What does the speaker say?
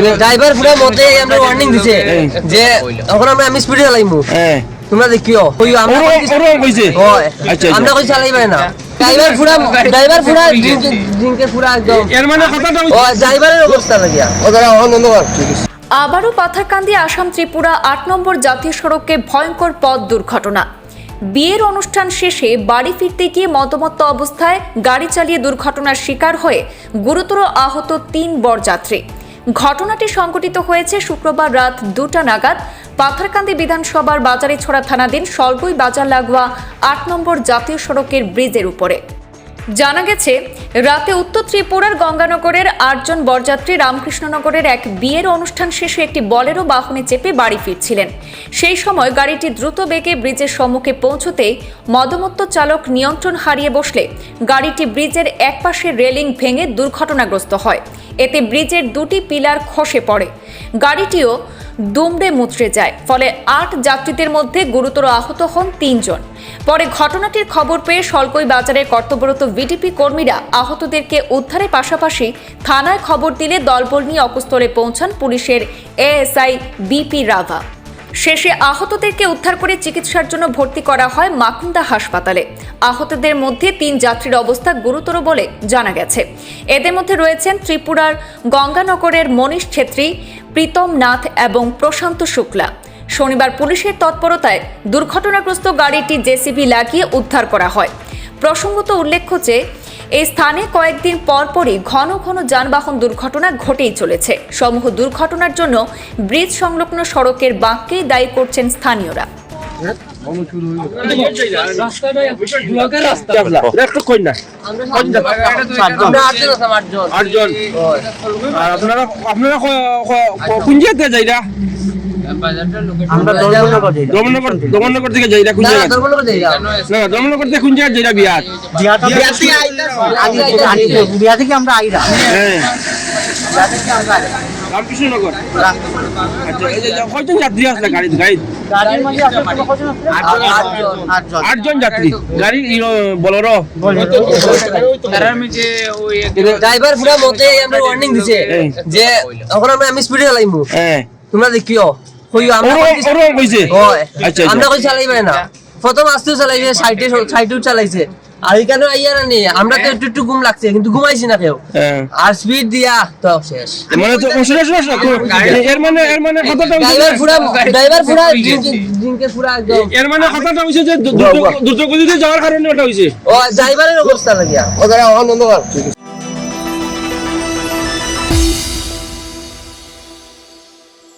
Driver পুরো মতে আমরা ওয়ার্নিং দিছে যে এখন আমরা আমি স্পিডে চালাইমু। হ্যাঁ তোমরা দেখিও। কইও আমরা কইছি- হয়। আচ্ছা আমরা কই চালাইবে না। ড্রাইভার পুরা ড্রাইভার পুরা ড্রিঙ্কে পুরা একদম এর মানে কথাটা ও ড্রাইভারের অবস্থা লাগিয়া। ওদের অন অন্ধকার আবারও পাথারকান্দি আসাম ত্রিপুরা আট নম্বর জাতীয় সড়কে ভয়ঙ্কর পথ দুর্ঘটনা। বিয়ের অনুষ্ঠান শেষে বাড়ি ফিরতে গিয়ে মদমত্ত অবস্থায় গাড়ি চালিয়ে দুর্ঘটনার শিকার হয়ে গুরুতর আহত তিন বরযাত্রী। ঘটনাটি সংঘটিত হয়েছে শুক্রবার রাত দুটা নাগাদ পাথারকান্দি বিধানসভার বাজারে ছোড়া থানাধীন সর্বই বাজার লাগোয়া আট নম্বর জাতীয় সড়কের ব্রিজের উপরে। জানা গেছে রাতে উত্তর ত্রিপুরার গঙ্গানগরের আটজন বরযাত্রী রামকৃষ্ণনগরের এক বিয়ের অনুষ্ঠান শেষে একটি বলেরো বাহনে চেপে বাড়ি ফিরছিলেন। সেই সময় গাড়িটি দ্রুত বেগে ব্রিজের সম্মুখে পৌঁছতেই মদমত্ত চালক নিয়ন্ত্রণ হারিয়ে বসলে গাড়িটি ব্রিজের একপাশে রেলিং ভেঙে দুর্ঘটনাগ্রস্ত হয়। এতে ব্রিজের দুটি পিলার খসে পড়ে। গাড়িটিও দুমড়ে মুচড়ে যায়, ফলে আট যাত্রীদের মধ্যে গুরুতর আহত হন তিনজন। পরে ঘটনাটির খবর পেয়ে সলকই বাজারে কর্তব্যরত ভিডিপি কর্মীরা আহতদেরকে উদ্ধারের পাশাপাশি থানায় খবর দিলে দলবল নিয়ে অকুস্থলে পৌঁছান পুলিশের এএসআই বিপি রাভা। শেষে আহতদেরকে উদ্ধার করে চিকিৎসার জন্য ভর্তি করা হয় মাকুন্দা হাসপাতালে। আহতদের মধ্যে তিন যাত্রীর অবস্থা গুরুতর বলে জানা গেছে। এদের মধ্যে রয়েছেন ত্রিপুরার গঙ্গানগরের মনীষ ছেত্রী, প্রীতম নাথ এবং প্রশান্ত শুক্লা। শনিবার পুলিশের তৎপরতায় দুর্ঘটনাগ্রস্ত গাড়িটি জেসিবি লাগিয়ে উদ্ধার করা হয়। প্রসঙ্গত উল্লেখ্য যে এই স্থানে কয়েকদিন পরপরই ঘন ঘন যানবাহন দুর্ঘটনা ঘটেই চলেছে। সমূহ দুর্ঘটনার জন্য ব্রিজ সংলগ্ন সড়কের বাঁককেই দায়ী করছেন স্থানীয়রা। একটু কই না আমরা আটজন। আছি আটজন আটজন। আর আপনারা আপনারা কোন জায়গাতে যাইরা? আমরা দলবল যাই। দমনগর দমনগর থেকে যাইরা কোন জায়গা? দলবল যাই না দমনগর থেকে কোন জায়গা? যাইরা বিয়ার বিয়া থেকে আমরা আইরা হ্যাঁ। রামকৃষ্ণনগর? আচ্ছা এই যে কয়জন যাত্রী আসলে গাড়ি গাড়ি? গাড়ির মাঝে আপনার কজন আছে আটজন। যাত্রী। গাড়ি বলরো? ড্রাইভার পুরা মতে আমরা ওয়ার্নিং দিছে যে এখন আমরা আমি স্পিডে চালাইমু। হ্যাঁ। তোমরা দেখিও। কইও আমরা ওরকম কইছি- ওরকম কইছে আচ্ছা আমরা আচ্ছা কই চালাইবে না। প্রথম আস্তেও চালাইছে সাইডে সাইডেও চালাইছে। আর এখানে আইয়া না নেই আমরা তো একটু একটু ঘুম লাগছে কিন্তু ঘুমাইছি না কেউ। হ্যাঁ। আর স্পিড দিয়া তো শেষ। মানে তো শুনে শুনে শুনে। এর মানে এর মানে কথাটা ড্রাইভার যে- পুরা ড্রাইভার পুরা ড্রিঙ্কে পুরা একদম। এর মানে কথাটা হইছে যে দ্রুত দ্রুত গতিতে যাওয়ার কারণে ওটা হইছে ও ড্রাইভারের অবস্থা লাগিয়া ওদের অন্ধকার